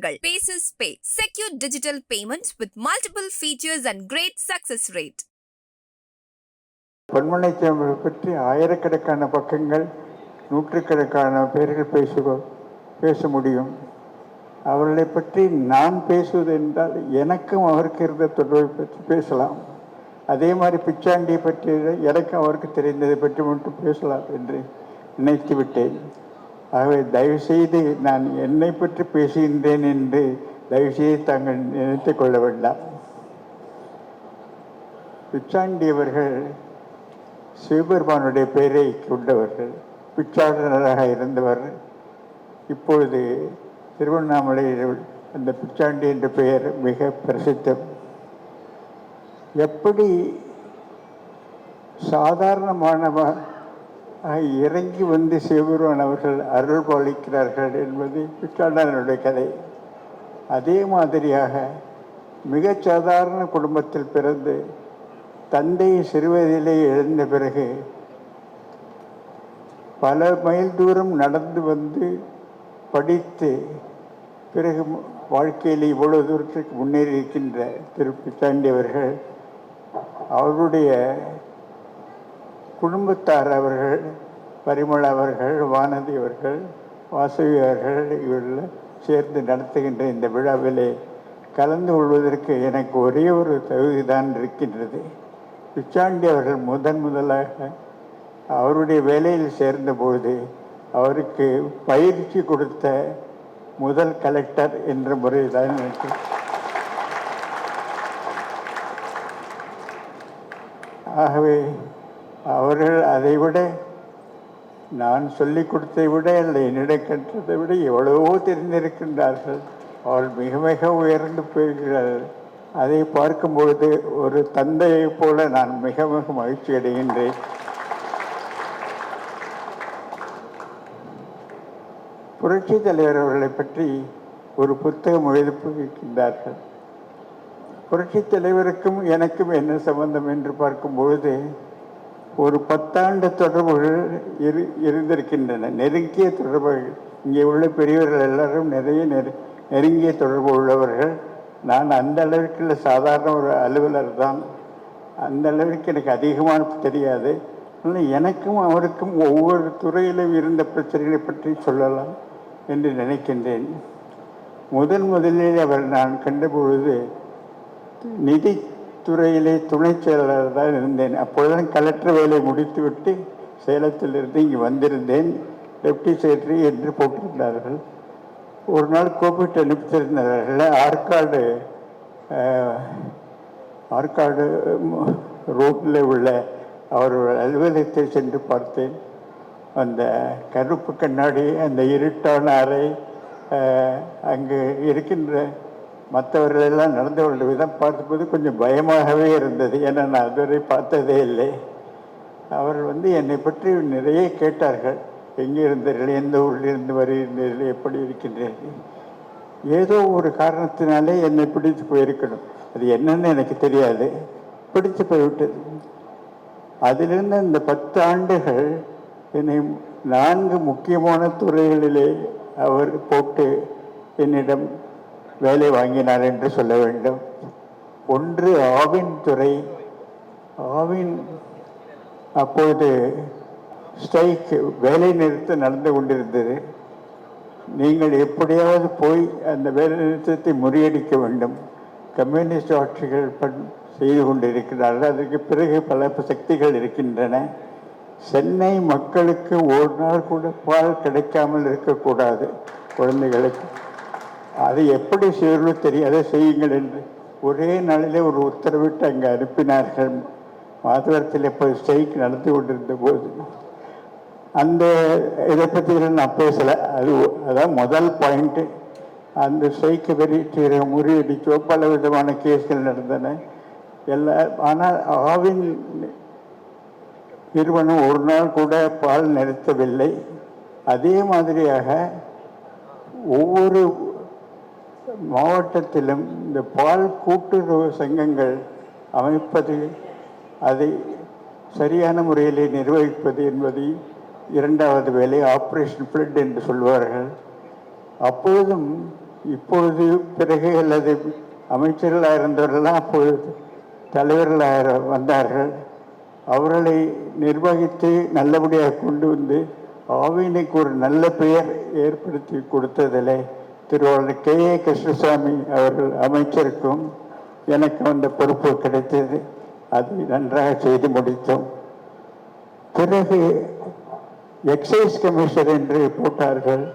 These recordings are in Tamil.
உங்களுக்கு bases pay secure digital payment with multiple features and great success rate Ponmanai சேம்பரை பற்றி ஆயிரக்கணக்கான பக்கங்கள் நூற்றுக்கணக்கான பேர்கள் பேசுக பேச முடியும். அவர்களை பற்றி நான் பேசுவது என்றால் எனக்கும் அவருக்கு இருந்த தொடர்பை பற்றி பேசலாம். அதே மாதிரி பிச்சாண்டியை பற்றி எனக்கும் அவருக்கு தெரிந்ததை பற்றி மட்டும் பேசலாம் என்று நினைத்து விட்டேன். ஆகவே தயவுசெய்து நான் என்னை பற்றி பேசுகின்றேன் என்று தயவுசெய்து தாங்கள் நினைத்து கொள்ள வேண்டாம். பிச்சாண்டி அவர்கள் சிவபெருமானுடைய பெயரை கொண்டவர்கள் பிச்சாண்டனராக இருந்தவர். இப்பொழுது திருவண்ணாமலையில் அந்த பிச்சாண்டி என்ற பெயர் மிக பிரசித்தம். எப்படி சாதாரணமானவர் இறங்கி வந்து சிவபெருமான் அவர்கள் அருள் பாலிக்கிறார்கள் என்பது பிச்சாண்டனுடைய கதை. அதே மாதிரியாக மிகச் சாதாரண குடும்பத்தில் பிறந்து தந்தை சிறுவயதிலே எழுந்த பிறகு பல மைல் தூரம் நடந்து வந்து படித்து பிறகு வாழ்க்கையில் இவ்வளவு தூரத்துக்கு முன்னேறி இருக்கின்ற திரு பிச்சாண்டி அவர்கள் அவருடைய குடும்பத்தார் அவர்கள் பரிமள அவர்கள் வானதி அவர்கள் வாசவி அவர்கள் இவர்கள் சேர்ந்து நடத்துகின்ற இந்த விழாவிலே கலந்து கொள்வதற்கு எனக்கு ஒரே ஒரு தகுதிதான் இருக்கின்றது. பிச்சாண்டி அவர்கள் முதன் முதலாக அவருடைய வேலையில் சேர்ந்தபோது அவருக்கு பயிற்சி கொடுத்த முதல் கலெக்டர் என்ற முறையில் தான் எனக்கு. ஆகவே அவர்கள் அதை விட நான் சொல்லிக் கொடுத்ததை விட அல்ல என்னிடம் கற்றதை விட எவ்வளவோ தெரிந்திருக்கின்றார்கள். அவர் மிக மிக உயர்ந்து போகிறார்கள். அதை பார்க்கும்பொழுது ஒரு தந்தையைப் போல நான் மிக மிக மகிழ்ச்சி அடைகின்றேன். புரட்சி தலைவர் அவர்களை பற்றி ஒரு புத்தகம் எழுதியிருக்கின்றார்கள் புரட்சி தலைவருக்கும் எனக்கும் என்ன சம்பந்தம் என்று பார்க்கும்பொழுது ஒரு பத்தாண்டு தொடர்புகள் இரு இருந்திருக்கின்றன. நெருங்கிய தொடர்புகள் இங்கே உள்ள பெரியவர்கள் எல்லாரும் நிறைய நெரு நெருங்கிய தொடர்பு உள்ளவர்கள். நான் அந்த அளவிற்கு இல்லை சாதாரண ஒரு அலுவலர் தான். அந்த அளவிற்கு எனக்கு அதிகமாக தெரியாது. ஆனால் எனக்கும் அவருக்கும் ஒவ்வொரு துறையிலும் இருந்த பிரச்சனைகளை பற்றி சொல்லலாம் என்று நினைக்கின்றேன். முதன் முதலில் அவர் நான் கண்டபொழுது நிதி துறையிலே துணை செயலாளர் தான் இருந்தேன். அப்பொழுதுதான் கலெக்டர் வேலை முடித்துவிட்டு சேலத்திலிருந்து இங்கே வந்திருந்தேன். டெப்டி செக்ரட்டரி என்று போட்டிருந்தார்கள். ஒரு நாள் கூப்பிட்டு அனுப்பித்திருந்தார்கள். ஆற்காடு ஆற்காடு ரோட்டில் உள்ள அவர்கள் அலுவலகத்தை சென்று பார்த்தேன். அந்த கருப்பு கண்ணாடி அந்த இருட்டான அறை அங்கு இருக்கின்ற மற்றவர்கள் எல்லாம் நடந்து கொண்ட விதம் பார்த்தபோது கொஞ்சம் பயமாகவே இருந்தது. ஏன்னா நான் அதுவரை பார்த்ததே இல்லை. அவர்கள் வந்து என்னை பற்றி நிறைய கேட்டார்கள். எங்கே இருந்தீர்கள் எந்த ஊரிலிருந்து வருகிறீர்கள்? எப்படி இருக்கின்றீர்கள்? ஏதோ ஒரு காரணத்தினாலே என்னை பிடித்து போயிருக்கணும். அது என்னன்னு எனக்கு தெரியாது. பிடித்து போய்விட்டது. அதிலிருந்து இந்த பத்து ஆண்டுகள் என்னை நான்கு முக்கியமான துறைகளிலே அவர் போட்டு என்னிடம் வேலை வாங்கினார் என்று சொல்ல வேண்டும். ஒன்று ஆவின் துறை ஆவின் அப்பொழுது ஸ்ட்ரைக் வேலை நிறுத்தம் நடந்து கொண்டிருந்தது. நீங்கள் எப்படியாவது போய் அந்த வேலை நிறுத்தத்தை முறியடிக்க வேண்டும். கம்யூனிஸ்ட் ஆட்சிகள் பண் செய்து கொண்டிருக்கிறார்கள். அதற்கு பிறகு பல சக்திகள் இருக்கின்றன. சென்னை மக்களுக்கு ஒரு நாள் கூட பால் கிடைக்காமல் இருக்கக்கூடாது. குழந்தைகளுக்கு. அதை எப்படி செய்யணும் தெரியாத செய்யுங்கள் என்று ஒரே நாளிலே ஒரு உத்தரவிட்டு அங்கே அனுப்பினார்கள். மாதவரத்தில் இப்போ ஸ்ட்ரைக் நடந்து கொண்டிருந்த போது. அந்த இதை பற்றி நான் பேசலை. அது அதான் முதல் பாயிண்ட்டு அந்த ஸ்ட்ரைக்கை வெளியிட்டு முறியடிச்சோ பல விதமான கேஸ்கள் நடந்தன. எல்லா ஆனால் ஆவின் நிறுவனம் ஒரு நாள் கூட பால் நிறுத்தவில்லை. அதே மாதிரியாக ஒவ்வொரு மாவட்டத்திலும் இந்த பால் கூட்டுறவு சங்கங்கள் அமைப்பது அதை சரியான முறையிலே நிர்வகிப்பது என்பது இரண்டாவது வேலை ஆப்ரேஷன் பிளட் என்று சொல்வார்கள். அப்பொழுதும் இப்பொழுது பிறகு அல்லது அமைச்சர்களாக இருந்தவர்கள்லாம் அப்பொழுது தலைவர்களாக வந்தார்கள். அவர்களை நிர்வகித்து நல்லபடியாக கொண்டு வந்து ஆவினுக்கு ஒரு நல்ல பெயர் ஏற்படுத்தி கொடுத்ததில்லை திருவாளர் கே. ஏ. கிருஷ்ணசாமி அவர்கள் அமைச்சருக்கும் எனக்கு அந்த பொறுப்பு கிடைத்தது. அதை நன்றாக செய்து முடித்தோம். பிறகு எக்ஸைஸ் கமிஷனர் என்று போட்டார்கள்.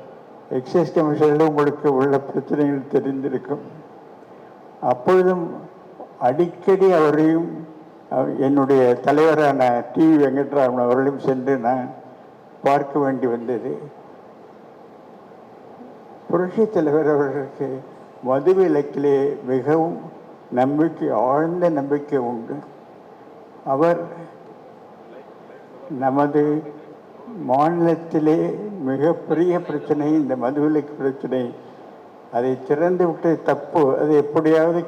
எக்ஸைஸ் கமிஷனில் உங்களுக்கு உள்ள பிரச்சனைகள் தெரிந்திருக்கும். அப்பொழுதும் அடிக்கடி அவரையும் என்னுடைய தலைவரான டி. வெங்கட்ராமன் அவர்களையும் சென்று நான் பார்க்க வேண்டி வந்தது. புரட்சித் தலைவர் அவர்களுக்கு மதுவிலக்கிலே மிகவும் நம்பிக்கை ஆழ்ந்த நம்பிக்கை உண்டு. அவர் நமது மாநிலத்திலே மிகப்பெரிய பிரச்சனை இந்த மதுவிலக்கு பிரச்சனை. அதை திறந்து விட்டு தப்பு அதை எப்படியாவது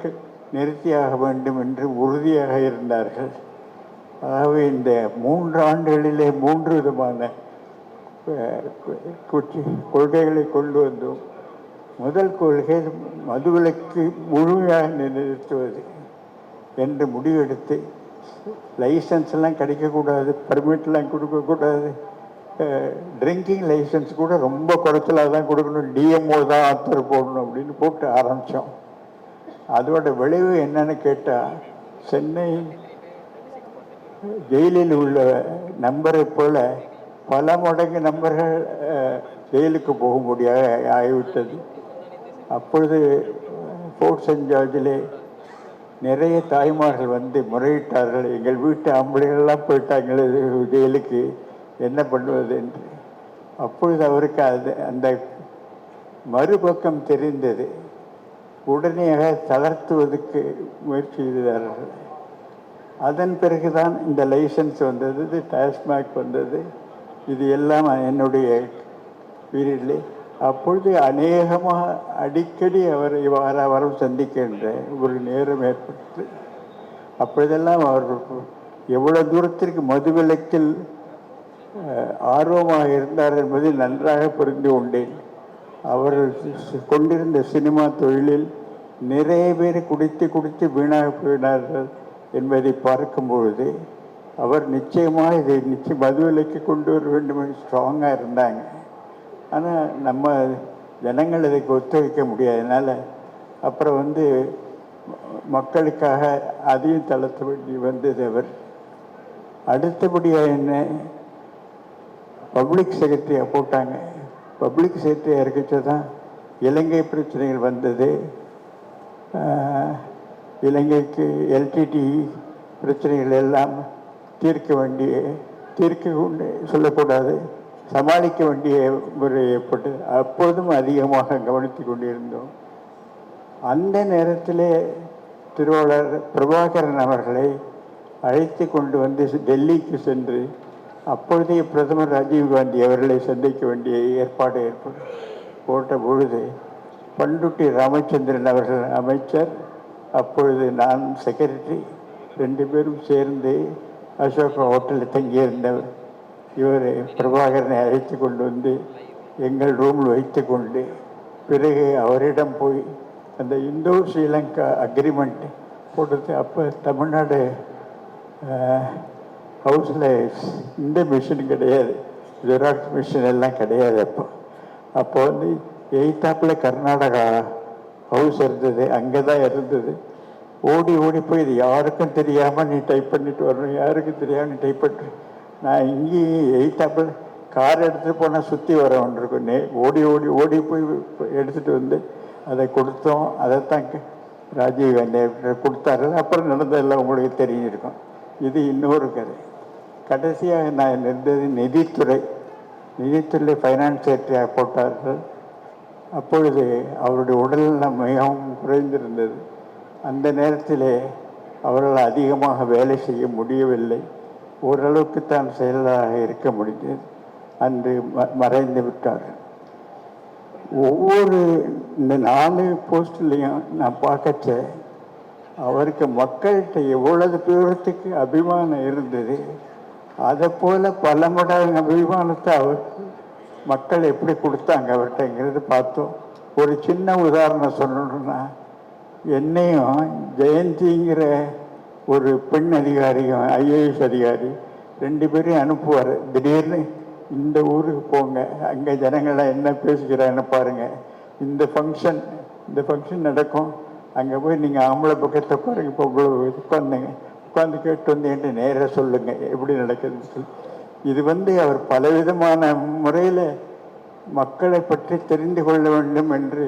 நிறுத்தியாக வேண்டும் என்று உறுதியாக இருந்தார்கள். ஆகவே இந்த மூன்று ஆண்டுகளிலே மூன்று விதமான கொள்கைகளை கொண்டு வந்தோம். முதல் கொள்கை மதுவிலக்கு முழுமையாக நிறுத்துவது என்று முடிவெடுத்து லைசன்ஸ் எல்லாம் கிடைக்கக்கூடாது பர்மிட்லாம் கொடுக்கக்கூடாது ட்ரிங்கிங் லைசன்ஸ் கூட ரொம்ப குறைச்சலாக தான் கொடுக்கணும். டிஎம்ஓ தான் ஆத்தர் போடணும் அப்படின்னு போட்டு ஆரம்பித்தோம் அதோட விளைவு என்னன்னு கேட்டால் சென்னை ஜெயிலில் உள்ள நம்பரை போல பல மடங்கு நண்பர்கள் ஜெயிலுக்கு ஜெயிலுக்கு போகும்படியாக ஆகிவிட்டது அப்பொழுது ஃபோர்ட் சென்ட் ஜார்ஜிலே நிறைய தாய்மார்கள் வந்து முறையிட்டார்கள். எங்கள் வீட்டு ஆம்பளைகள்லாம் போயிட்டாங்களே ஜெயிலுக்கு. என்ன பண்ணுவது என்று. அப்பொழுது அவருக்கு அது அந்த மறுபக்கம் தெரிந்தது. உடனேயாக தளர்த்துவதற்கு முயற்சி செய்தார்கள். அதன் பிறகுதான் இந்த லைசன்ஸ் வந்தது டாஸ்மாக் வந்தது. இது எல்லாம் என்னுடைய பீரியட்லே அப்பொழுது அநேகமாக அடிக்கடி அவரை வார வாரம் சந்திக்கின்ற ஒரு நேரம் ஏற்பட்டு அப்பொழுதெல்லாம் அவர் எவ்வளோ தூரத்திற்கு மதுவிலக்கில் ஆர்வமாக இருந்தார் என்பதை நன்றாக புரிந்து கொண்டேன். அவர் கொண்டிருந்த சினிமா தொழிலில் நிறைய பேர் குடித்து குடித்து வீணாக போயினார்கள் என்பதை பார்க்கும் பொழுது அவர் நிச்சயமாக இதை நிச்சயம் மதுவிலைக்கு கொண்டு வர வேண்டும் என்று ஸ்ட்ராங்காக இருந்தாங்க. ஆனால் நம்ம ஜனங்கள் இதை ஒத்துழைக்க முடியாதனால அப்புறம் வந்து மக்களுக்காக அதையும் தளர்த்த வேண்டி வந்தது அவர். அடுத்தபடியாக என்ன? பப்ளிக் செக்ரட்டரியாக போட்டாங்க. பப்ளிக் செக்ரட்டரியாக இருக்கச்சு தான் இலங்கை பிரச்சனைகள் வந்தது. இலங்கைக்கு எல்டிடி பிரச்சனைகள் எல்லாம் தீர்க்க வேண்டிய தீர்க்க கொண்டு சொல்லக்கூடாது. சமாளிக்க வேண்டிய முறை ஏற்பட்டது அப்பொழுதும் அதிகமாக கவனித்து கொண்டிருந்தோம். அந்த நேரத்திலே திருவாளர் பிரபாகரன் அவர்களை அழைத்து கொண்டு வந்து டெல்லிக்கு சென்று அப்பொழுதைய பிரதமர் ராஜீவ் காந்தி அவர்களை சந்திக்க வேண்டிய ஏற்பாடு ஏற்படும். போட்ட பொழுது பண்டுட்டி ராமச்சந்திரன் அவர்கள் அமைச்சர் அப்பொழுது நான் செக்ரட்டரி ரெண்டு பேரும் சேர்ந்து அசோகா ஹோட்டலில் தங்கியிருந்தவர் இவர் பிரபாகரனை அழைத்து கொண்டு வந்து எங்கள் ரூமில் வைத்து கொண்டு பிறகு அவரிடம் போய் அந்த இந்தோ ஸ்ரீலங்கா அக்ரிமெண்ட் போட்டது அப்போ தமிழ்நாடு ஹவுஸில் இந்த மிஷின் கிடையாது. ஜெராக்ஸ் மிஷின் எல்லாம் கிடையாது அப்போ. அப்போ வந்து எய்த்தாப்பில் கர்நாடகா ஹவுஸ் இருந்தது அங்கே தான் இருந்தது. ஓடி ஓடி போய் இது யாருக்கும் தெரியாமல் நீ டைப் பண்ணிட்டு வரணும். யாருக்கும் தெரியாமல் நீ டைப் பண்ணிட்டு நான் இங்கேயும் எயிட்டாப்பில் கார் எடுத்துகிட்டு போனால் சுற்றி வரவன் இருக்கும் நே ஓடி ஓடி ஓடி போய் எடுத்துகிட்டு வந்து அதை கொடுத்தோம். அதைத்தான் ராஜீவ் காந்தி கொடுத்தாரு. அப்புறம் நடந்ததெல்லாம் உங்களுக்கு தெரிஞ்சிருக்கும். இது இன்னொரு கதை. கடைசியாக நான் இருந்தது நிதித்துறை. நிதித்துறை ஃபைனான்ஸ் செக்ரட்டரியாக போட்டார்கள். அப்பொழுது அவருடைய உடல்நலம் மிகவும் குறைந்திருந்தது. அந்த நேரத்திலே அவர்கள் அதிகமாக வேலை செய்ய முடியவில்லை. ஓரளவுக்கு தான் செயலாக இருக்க முடிந்தது. அன்று ம- மறைந்து விட்டார் ஒவ்வொரு இந்த நாலு போஸ்ட்லேயும் நான் பார்க்கச்ச அவருக்கு மக்கள்கிட்ட எவ்வளவு தூரத்துக்கு அபிமானம் இருந்தது அதை போல பல மடங்கு அபிமானத்தை அவர் மக்கள் எப்படி கொடுத்தாங்க அவர்கிட்டங்கிறது பார்த்தோம். ஒரு சின்ன உதாரணம் சொல்லணும்னா என்னையும் ஜெயந்திங்கிற ஒரு பெண் அதிகாரியும் ஐஏஎஸ் அதிகாரி ரெண்டு பேரையும் அனுப்புவார். திடீர்னு இந்த ஊருக்கு போங்க அங்கே ஜனங்களாம் என்ன பேசுகிறான்னு பாருங்கள் இந்த ஃபங்க்ஷன் இந்த ஃபங்க்ஷன் நடக்கும். அங்கே போய் நீங்கள் ஆம்பளை பக்கத்தை பாருங்க இப்போ இவ்வளோ உட்காந்துங்க உட்காந்து கேட்டு வந்து என்று நேராக சொல்லுங்கள் எப்படி நடக்குதுன்னு சொல்லி. இது வந்து அவர் பலவிதமான முறையில் மக்களை பற்றி தெரிந்து கொள்ள வேண்டும் என்று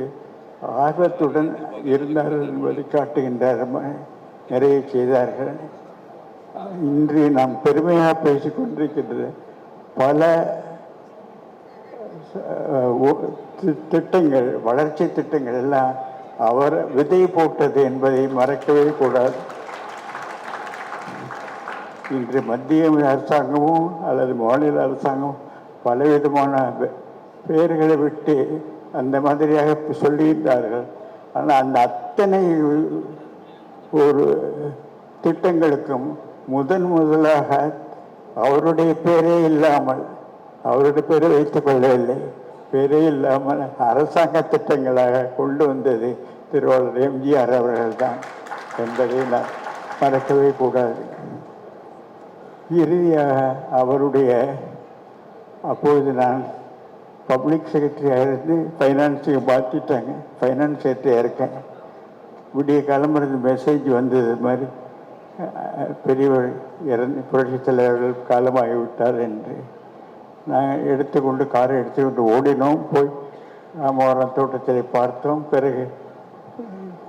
ஆர்வத்துடன் இருந்தார்கள் என்பதை காட்டுகின்றார் நிறைய செய்தார்கள். இன்று நாம் பெருமையாக பேசிக் கொண்டிருக்கின்ற பல திட்டங்கள் வளர்ச்சி திட்டங்கள் எல்லாம் அவர் விதை போட்டது என்பதை மறக்கவே கூடாது. இன்று மத்திய அரசாங்கமும் அல்லது மாநில அரசாங்கமும் பலவிதமான பெ- பெயர்களை விட்டு அந்த மாதிரியாக சொல்லியிருந்தார்கள். ஆனால் அந்த அத்தனை ஒரு திட்டங்களுக்கும் முதன் முதலாக அவருடைய பேரே இல்லாமல் அவருடைய பேரை வைத்துக் கொள்ளவில்லை. பேரே இல்லாமல் அரசாங்க திட்டங்களாக கொண்டு வந்தது திருவாளர் எம்ஜிஆர் அவர்கள்தான் என்பதை நான் மறக்கவே கூடாது. இறுதியாக அவருடைய அப்பொழுது நான் பப்ளிக் செக்ரட்டரியாக இருந்து ஃபைனான்ஸுக்கு மாற்றிட்டாங்க ஃபைனான்ஸ் செக்ரட்டரியாக இருக்கேன் விடிய கிளம்புறது மெசேஜ் வந்தது மாதிரி. பெரியவர் இறந்து புரட்சித் தலைவர்கள் காலமாகி விட்டார் என்று. நான் எடுத்துக்கொண்டு காரை எடுத்துக்கொண்டு ஓடினோம். போய் ராமவரம் தோட்டத்தை பார்த்தோம். பிறகு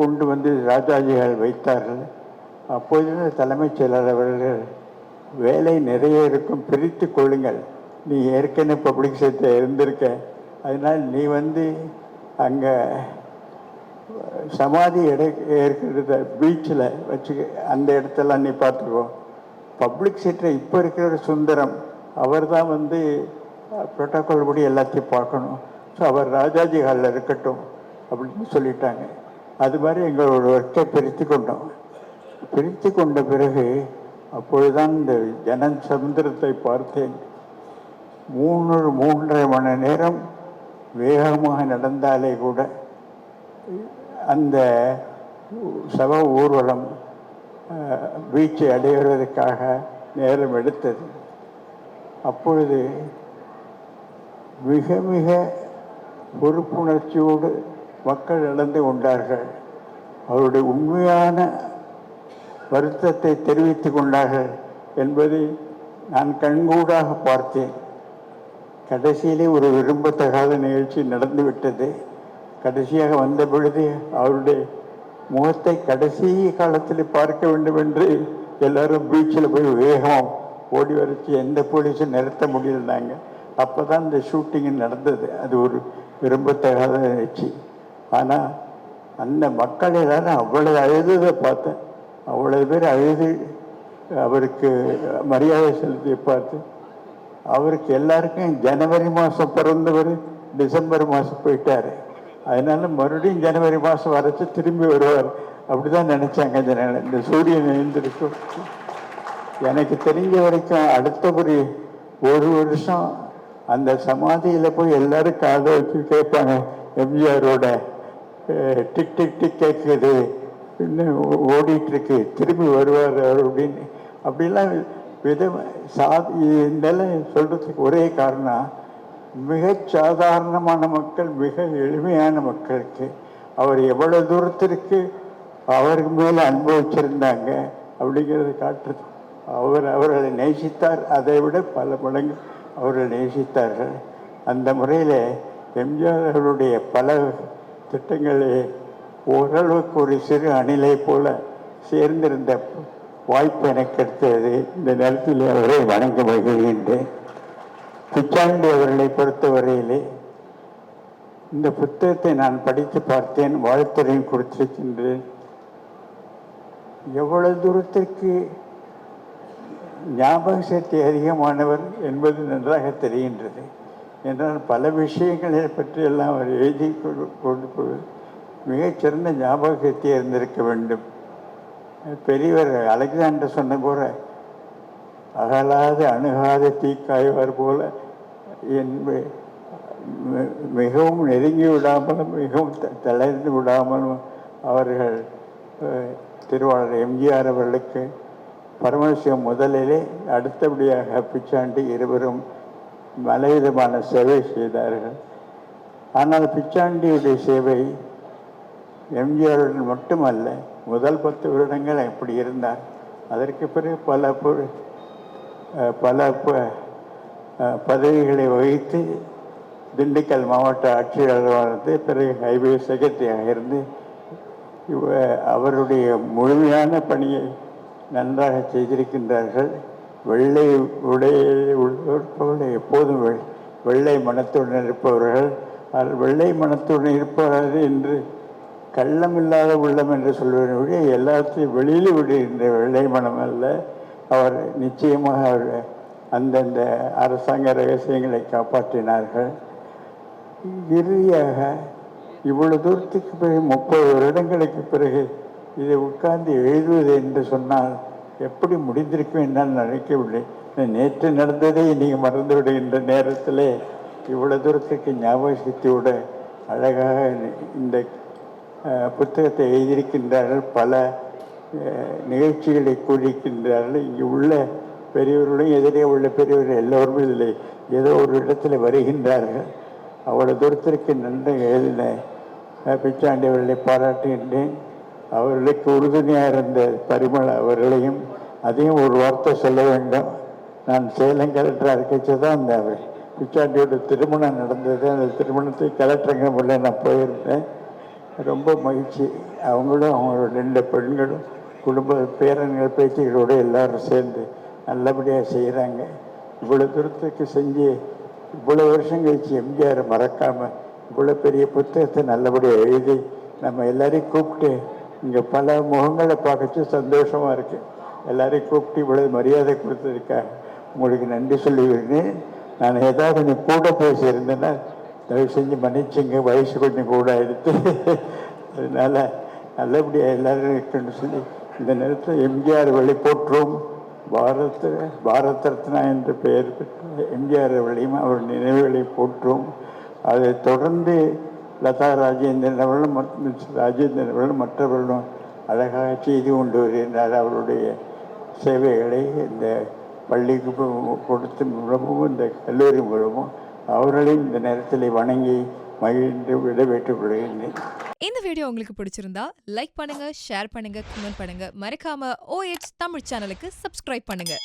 கொண்டு வந்து ராஜாஜிகள் வைத்தார்கள். அப்போது தலைமைச் செயலாளர் அவர்கள் வேலை நிறைய இருக்கும். பிரித்து கொள்ளுங்கள். நீ ஏற்கனவே பப்ளிக் செக்டர் இருந்திருக்க. அதனால் நீ வந்து அங்கே சமாதி எடை இருக்கிறத பீச்சில் வச்சு அந்த இடத்தெல்லாம் நீ பார்த்துக்கோ. பப்ளிக் செக்டர் இப்போ இருக்கிற சுந்தரம் அவர் தான் வந்து ப்ரோட்டோக்கால் படி எல்லாத்தையும் பார்க்கணும். ஸோ அவர் ராஜாஜி ஹாலில் இருக்கட்டும் அப்படின்னு சொல்லிட்டாங்க. அது மாதிரி எங்களோட ஒர்க்கை பிரித்து கொண்டோம். பிரித்து கொண்ட பிறகு அப்பொழுதுதான் இந்த ஜனன் சமுத்திரத்தை பார்த்தேன். மூணு மூன்றரை மணி நேரம் வேகமாக நடந்தாலே கூட அந்த சவ ஊர்வலம் பீச்சை அடைகிறதுக்காக நேரம் எடுத்தது. அப்பொழுது மிக மிக பொறுப்புணர்ச்சியோடு மக்கள் நடந்து கொண்டார்கள். அவருடைய உண்மையான வருத்தத்தை தெரிவித்து கொண்டார்கள் என்பதை நான் கண்கூடாக பார்த்தேன். கடைசியிலே ஒரு விரும்பத்தகாத நிகழ்ச்சி நடந்துவிட்டது. கடைசியாக வந்த பொழுது அவருடைய முகத்தை கடைசி காலத்தில் பார்க்க வேண்டும் என்று எல்லாரும் பீச்சில் போய் வேகம் ஓடி வரைச்சி எந்த போலீஸும் நிறுத்த முடியலனாங்க. அப்போ தான் இந்த ஷூட்டிங் நடந்தது. அது ஒரு விரும்பத்தகாத நிகழ்ச்சி. ஆனால் அந்த மக்கள் எல்லாரும் அவ்வளோ அழுததை பார்த்தேன் அவ்வளவு பேர் அழுது அவருக்கு மரியாதை செலுத்தி பார்த்து அவருக்கு எல்லாருக்கும் ஜனவரி மாதம் பிறந்தவர் டிசம்பர் மாதம் போயிட்டார். அதனால மறுபடியும் ஜனவரி மாதம் வரைச்சு திரும்பி வருவார். அப்படிதான் நினச்சாங்க ஜனங்கள் இந்த சூரியன் எழுந்திருக்கும். எனக்கு தெரிஞ்ச வரைக்கும் அடுத்த ஒரு ஒரு வருஷம் அந்த சமாதியில் போய் எல்லாரும் காதை வச்சு கேட்பாங்க எம்ஜிஆரோட டிக் டிக் டிக் கேட்குது இன்னும் ஓ- திரும்பி வருவார் அவர் அப்படின்னு. அப்படிலாம் வித சா இதெல்லாம் சொல்றதுக்கு ஒரே காரணம் மிக சாதாரணமான மக்கள் மிக எளிமையான மக்களுக்கு அவர் எவ்வளவு தூரத்திற்கு அவருக்கு மேலே அனுபவிச்சிருந்தாங்க அப்படிங்கிறத காட்டுறது. அவர் அவர்களை நேசித்தார் அதை விட பல மடங்கு அவர்கள் நேசித்தார்கள். அந்த முறையில் எம்ஜிஆர் அவருடைய பல திட்டங்களை ஓரளவுக்கு ஒரு சிறு அணிலை போல சேர்ந்திருந்த வாய்ப்பு எனக்கு கிடைத்தது. இந்த நேரத்தில் அவரை வணங்க மகிழ்கின்றேன் பிச்சாண்டி அவர்களை பொறுத்தவரையிலே இந்த புத்தகத்தை நான் படித்து பார்த்தேன். வாழ்த்துறையும் கொடுத்திருக்கின்றேன். எவ்வளவு தூரத்திற்கு ஞாபக சக்தி அதிகமானவர் என்பது நன்றாக தெரிகின்றது. என்றால் பல விஷயங்களை பற்றியெல்லாம் அவர் எழுதி கொண்டு மிகச்சிறந்த ஞாபக சக்தி இருந்திருக்க வேண்டும். பெரியவர் அலெக்சாண்டர் சொன்ன போல அகலாத அணுகாத தீக்காய்வார் போல என்ப மிகவும் நெருங்கி விடாமலும் மிகவும் த- தளர்ந்து விடாமலும் அவர்கள் திருவாளர் எம்ஜிஆர் அவர்களுக்கு பரமசிவம் முதலிலே அடுத்தபடியாக பிச்சாண்டி இருவரும் பலவிதமான சேவை செய்தார்கள். ஆனால் பிச்சாண்டியுடைய சேவை எம்ஜிஆருடன் மட்டுமல்ல முதல் பத்து வருடங்கள் அப்படி இருந்தார். அதற்கு பிறகு பல பல ப- பதவிகளை வகித்து திண்டுக்கல் மாவட்ட ஆட்சியாளராக இருந்து பிறகு ஹைவே செக்ரட்டரியாக இருந்து இவ அவருடைய முழுமையான பணியை நன்றாக செய்திருக்கின்றார்கள். வெள்ளை உடையில் உள்ளவர்கள் எப்போதும் வெ- வெள்ளை மனத்துடன் இருப்பவர்கள். வெள்ளை மனத்துடன் இருப்பவர்கள் என்று கள்ளமில்லாத உள்ளம் என்று சொல்வதை விட எல்லாத்தையும் வெளியில் விடுகின்ற வெள்ளை மனம் அல்ல அவர் நிச்சயமாக அவர் அந்தந்த அரசாங்க ரகசியங்களை காப்பாற்றினார்கள். இறுதியாக இவ்வளவு தூரத்துக்கு பிறகு முப்பது வருடங்களுக்கு பிறகு இதை உட்கார்ந்து எழுதுவது என்று சொன்னால் எப்படி முடிந்திருக்கும் என்னால் நினைக்கவில்லை. நேற்று நடந்ததை நீங்கள் மறந்து விடுகின்ற நேரத்தில் இவ்வளவு தூரத்துக்கு ஞாபகத்தியோட அழகாக இந்த புத்தகத்தை எழுதியிருக்கின்றார்கள். பல நிகழ்ச்சிகளை கூறியிருக்கின்றார்கள். இங்கே உள்ள பெரியவர்களும் எதிரே உள்ள பெரியவர்கள் எல்லோருமே இதில் ஏதோ ஒரு இடத்துல வருகின்றார்கள். அவ்வளோ தூரத்திற்கு நன்றி எழுதின பிச்சாண்டி அவர்களை பாராட்டுகின்றேன். அவர்களுக்கு உறுதுணையாக இருந்த பரிமள அவர்களையும் அதையும் ஒரு வார்த்தை சொல்ல வேண்டும். நான் சேலம் கலெக்டராக அறிக்கைச்சு தான் அந்த பிச்சாண்டியோட திருமணம் நடந்தது. அந்த திருமணத்தை கலெக்டருங்க முள்ள நான் போயிருந்தேன். ரொம்ப மகிழ்ச்சி. அவங்களும் அவங்களோட ரெண்டு பெண்களும் குடும்ப பேரன்கள் பேச்சுகளோடு எல்லாரும் சேர்ந்து நல்லபடியாக செய்கிறாங்க இவ்வளோ தூரத்துக்கு செஞ்சு இவ்வளோ வருஷம் கழிச்சு எம்ஜிஆரை மறக்காமல் இவ்வளோ பெரிய புத்தகத்தை நல்லபடியாக எழுதி நம்ம எல்லாரையும் கூப்பிட்டு இங்கே பல முகங்களை பார்க்கச்சு சந்தோஷமாக இருக்குது எல்லாரையும் கூப்பிட்டு இவ்வளவு மரியாதை கொடுத்ததுக்காக உங்களுக்கு நன்றி சொல்லிவிடுறேன் நான் ஏதாவது நீ கூட பேசியிருந்தேன்னா தயவு செஞ்சு மன்னிச்சுங்க வயசு கொஞ்சம் கூட எடுத்து அதனால் நல்லபடியாக எல்லாரும் இருக்குன்னு சொல்லி இந்த நேரத்தில் எம்ஜிஆர் வழி போற்றுவோம் பாரத பாரத் ரத்னா என்ற பெயர் பெற்ற எம்ஜிஆர் வழியும் அவர் நினைவுகளை போற்றுவோம் அதை தொடர்ந்து லதா ராஜேந்திரன் அவர்களும் ராஜேந்திரன் அவர்களும் மற்றவர்களும் அழகாக செய்து கொண்டு வருகின்றார். அவருடைய சேவைகளை இந்த பள்ளிக்கு கொடுத்து மூலமும் இந்த கல்லூரி மூலமும் அவர்களையும் இந்த நேரத்தில் வணங்கி மகிழ்ந்து விடைபெற்றுக் கொள்கின்றேன் இந்த வீடியோ உங்களுக்கு பிடிச்சிருந்தா லைக் பண்ணுங்க ஷேர் பண்ணுங்க கமெண்ட் பண்ணுங்க. மறக்காம ஓஎச் தமிழ் சேனலுக்கு சப்ஸ்கிரைப் பண்ணுங்க.